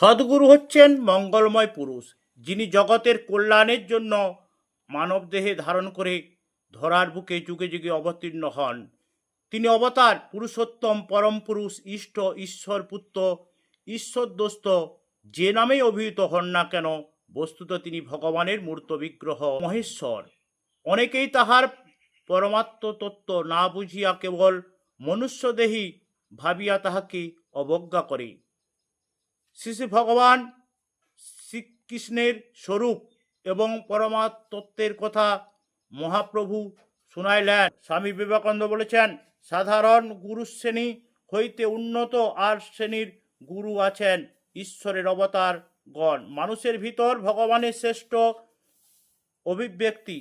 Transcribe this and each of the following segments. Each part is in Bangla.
সদ্গুরু হচ্ছেন মঙ্গলময় পুরুষ, যিনি জগতের কল্যাণের জন্য মানবদেহে ধারণ করে ধরার বুকে যুগে যুগে অবতীর্ণ হন। তিনি অবতার, পুরুষোত্তম, পরম পুরুষ, ইষ্ট, ঈশ্বর পুত্র ঈশ্বর দোস্ত যে নামেই অভিহিত হন না কেন, বস্তুত তিনি ভগবানের মূর্ত বিগ্রহ, মহেশ্বর। অনেকেই তাহার পরমাত্ম তত্ত্ব না বুঝিয়া কেবল মনুষ্যদেহী ভাবিয়া তাহাকে অবজ্ঞা করে। শ্রী ভগবান শ্রীকৃষ্ণের স্বরূপ এবং পরমাত্মত্বের কথা মহাপ্রভু শুনাইলেন। স্বামী বিবেকানন্দ বলেছেন, সাধারণ গুরু শ্রেণি হইতে উন্নত আর শ্রেণির গুরু আছেন ঈশ্বরের অবতার গণ মানুষের ভিতর ভগবানের শ্রেষ্ঠ অভিব্যক্তি।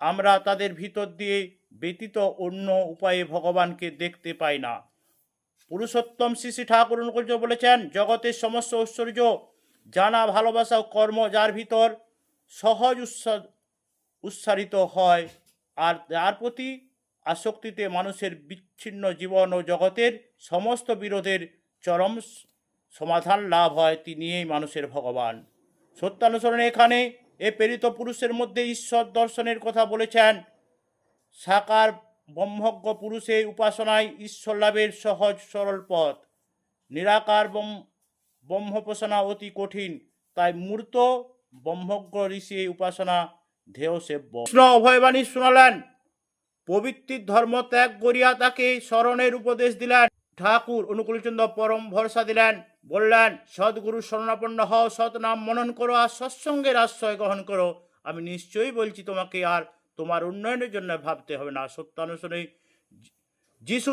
আমরা তাদের ভিতর দিয়ে ব্যতীত অন্য উপায়ে ভগবানকে দেখতে পাই না। পুরুষোত্তম শ্রী শ্রী ঠাকুর অনুকূল্য বলেছেন, জগতের সমস্ত ঐশ্বর্য, জানা, ভালোবাসা ও কর্ম যার ভিতর সহজ উচ্চারিত হয়, আর যার প্রতি আসক্তিতে মানুষের বিচ্ছিন্ন জীবন ও জগতের সমস্ত বিরোধের চরম সমাধান লাভ হয়, তিনিই মানুষের ভগবান। সত্যানুসরণে এখানে এ প্রেরিত পুরুষের মধ্যে ঈশ্বর দর্শনের কথা বলেছেন, সাকার ব্রহ্মজ্ঞ পুরুষের উপাসনায় ঈশ্বর লাভের সহজ, সরল পথ। নিরাকার ব্রহ্ম ব্রহ্মোপাসনা অতি কঠিন, তাই মূর্ত ব্রহ্মজ্ঞ ঋষি উপাসনা ধেয় সেব্য কৃষ্ণ অভয়বাণী শোনালেন, পবিত্রির ধর্ম ত্যাগ করিয়া তাকে স্মরণের উপদেশ দিলেন। ঠাকুর অনুকূলচন্দ্র পরম ভরসা দিলেন, বললেন, সদ্গুরু শরণাপন্ন হও সৎ নাম মনন করো আর সৎসঙ্গের আশ্রয় গ্রহণ করো। আমি নিশ্চয়ই বলছি তোমাকে আর তোমার উন্নয়নের জন্য ভাবতে হবে না। সত্যানুসরণে যিশু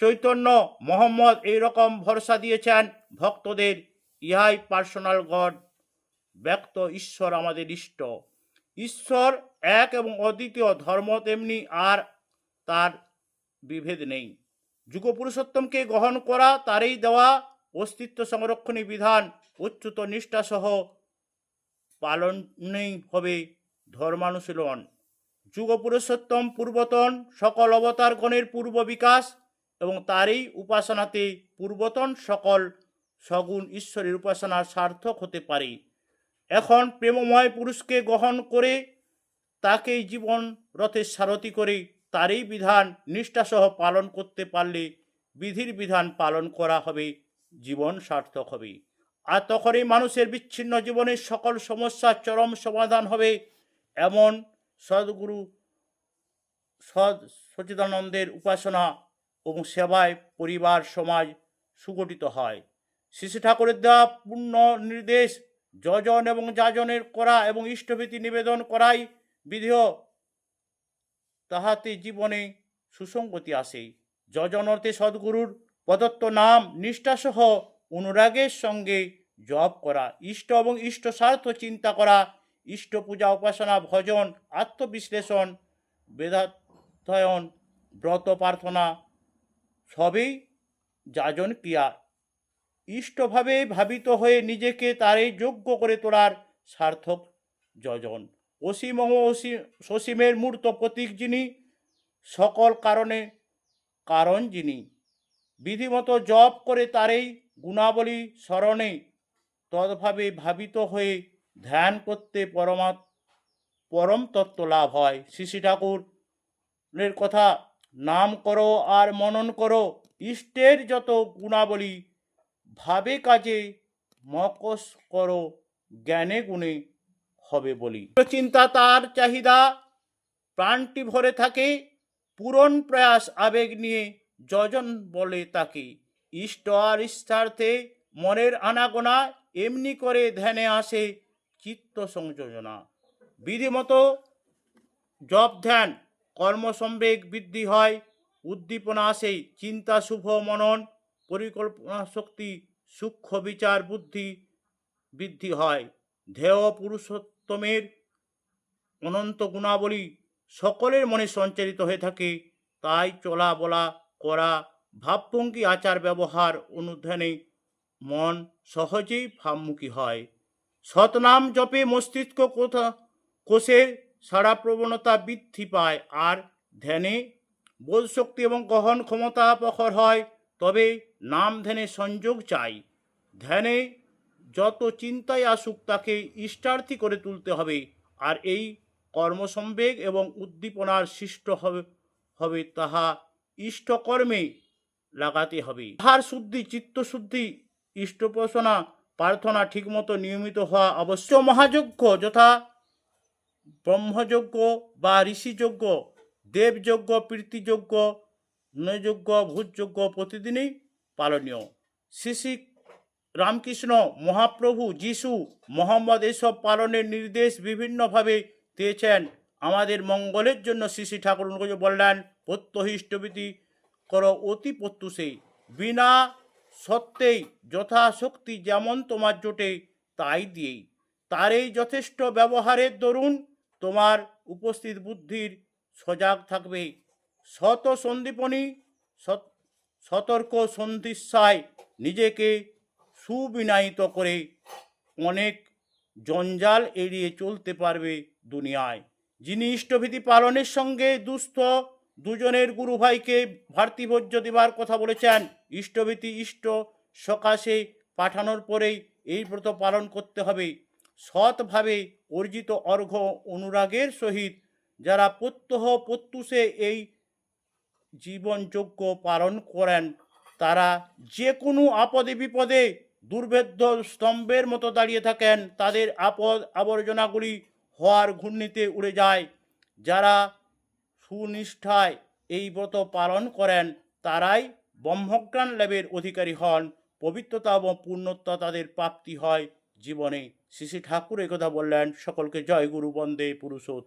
চৈতন্য মোহাম্মদ এই রকম ভরসা দিয়েছেন, ভক্তদের ইহাই পার্সোনাল গড ব্যক্ত ঈশ্বর আমাদের ইষ্ট। ঈশ্বর এক এবং অদ্বিতীয় ধর্ম তেমনি আর তার বিভেদ নেই। যুগপুরুষোত্তমকে গ্রহণ করা, তারই দেওয়া অস্তিত্ব সংরক্ষণী বিধান, উচ্চুত নিষ্ঠাসহ পালনেই হবে ধর্মানুশীলন। যুগপুরুষোত্তম পূর্বতন সকল অবতারগণের পূর্ব বিকাশ এবং তারই উপাসনাতে পূর্বতন সকল সগুণ ঈশ্বরের উপাসনা সার্থক হতে পারে। এখন প্রেমময় পুরুষকে গ্রহণ করে তাকেই জীবন রথের সারথি করে তারই বিধান নিষ্ঠাসহ পালন করতে পারলে বিধির বিধান পালন করা হবে, জীবন সার্থক হবে। আর তখনই মানুষের বিচ্ছিন্ন জীবনের সকল সমস্যার চরম সমাধান হবে, এমন সদ্গুরু সদ সচিদানন্দের উপাসনা এবং সেবায় পরিবার, সমাজ সুগঠিত হয়। শিশু ঠাকুরের দেওয়া পূর্ণ নির্দেশ যজন এবং যাজনের করা এবং ইষ্টভীতি নিবেদন করাই বিধেয়। তাহাতে জীবনে সুসঙ্গতি আসে। যজন অর্থে সদ্গুরুর প্রদত্ত নাম নিষ্ঠাসহ অনুরাগের সঙ্গে জপ করা, ইষ্ট এবং ইষ্ট স্বার্থ চিন্তা করা ইষ্ট পূজা উপাসনা, ভজন, আত্মবিশ্লেষণ, বেদাধ্যয়ন, ব্রত প্রার্থনা সবই যাজন ক্রিয়া। ইষ্টভাবে ভাবিত হয়ে নিজেকে তারই যোগ্য করে তোলার সার্থক যজন। অসীম ও অসীম সসীমের মূর্ত প্রতীক যিনি, সকল কারণে কারণ যিনি। বিধিমতো জপ করে তারই গুণাবলী স্মরণে তদ্ভাবে ভাবিত হয়ে ধ্যান করতে পরমা, পরম তত্ত্ব লাভ হয়। শ্রী ঠাকুরের কথা, নাম করো আর মনন করো। ইষ্টের যত গুণাবলী, ভাবে কাজে মকস করো, জ্ঞানে গুণে হবে বলি। চিন্তা তার চাহিদা, প্রাণটি ভরে থাকে। পূরণ প্রয়াস আবেগ নিয়ে যজন বলে তাকে। ইষ্ট আর ইষ্টার্থে মনের আনাগোনা এমনি করে ধ্যানে আসে। চিত্ত সংযোজনা। বিধিমতো জপ, ধ্যান, কর্মসম্বেগ বৃদ্ধি হয়, উদ্দীপনা আসে, চিন্তা শুভ মনন, পরিকল্পনা শক্তি, সূক্ষ্ম বিচার বুদ্ধি বৃদ্ধি হয়। ধেয় পুরুষোত্তমের অনন্ত গুণাবলী সকলের মনে সঞ্চারিত হয়ে থাকে। তাই চলা, বলা, করা ভাবভঙ্গি আচার ব্যবহার অনুধ্যানে মন সহজেই ভাবমুখী হয়। সতনাম জপে মস্তিষ্ক কোথা কোষের সারা প্রবণতা বৃদ্ধি পায় আর ধ্যানে বোধশক্তি এবং গহন ক্ষমতা প্রখর হয়, তবে নাম ধ্যানে সংযোগ চাই। ধ্যানে যত চিন্তায় আসুক তাকে ইষ্টার্থী করে তুলতে হবে আর এই কর্মসম্বেগ এবং উদ্দীপনার সৃষ্ট হবে হবে তাহা ইষ্টকর্মে লাগাতে হবে। আহার শুদ্ধি, চিত্তশুদ্ধি ইষ্টোপাসনা প্রার্থনা ঠিকমতো নিয়মিত হওয়া অবশ্য মহাযজ্ঞ যথা ব্রহ্মযজ্ঞ বা ঋষিযজ্ঞ, দেবযজ্ঞ, প্রীতিযজ্ঞ, নৈযজ্ঞ ভূতযজ্ঞ প্রতিদিনই পালনীয়। শ্রী রামকৃষ্ণ মহাপ্রভু যিশু মোহাম্মদ এসব পালনের নির্দেশ বিভিন্নভাবে দিয়েছেন। আমাদের মঙ্গলের জন্য শ্রী শ্রী ঠাকুর বললেন, প্রত্যহিষ্টবিধি কর অতি প্রত্যুষে। বিনা সত্ত্বেই যথাশক্তি যেমন তোমার জোটে, তাই দিয়েই। তার এই যথেষ্ট ব্যবহারের দরুন তোমার উপস্থিত বুদ্ধির সজাগ থাকবে। শত সন্দীপনী সতর্ক সন্ধিস্যায় নিজেকে সুবিনায়িত করে অনেক জঞ্জাল এড়িয়ে চলতে পারবে দুনিয়ায়। যিনি ইষ্টভীতি পালনের সঙ্গে দুস্থ দুজনের গুরু ভাইকে ভারতীভোজ্য দেবার কথা বলেছেন। ইষ্টভীতি ইষ্ট সকাশে পাঠানোর পরেই এই ব্রত পালন করতে হবে। সৎভাবে অর্জিত অর্ঘ্য অনুরাগের সহিত যারা প্রত্যহ প্রত্যুষে এই জীবনযোগ্য পালন করেন, তারা যে কোনো আপদে বিপদে দুর্ভেদ্য স্তম্ভের মতো দাঁড়িয়ে থাকেন, তাদের আপদ আবর্জনাগুলি হওয়ার ঘূর্ণিতে উড়ে যায়। যারা সুনিষ্ঠায় এই ব্রত পালন করেন, তারাই ব্রহ্মজ্ঞান লাভের অধিকারী হন। পবিত্রতা এবং পূর্ণতা তাদের প্রাপ্তি হয় জীবনে। শ্রী ঠাকুর একথা বললেন, সকলকে জয় গুরু, বন্দে পুরুষোত্তম।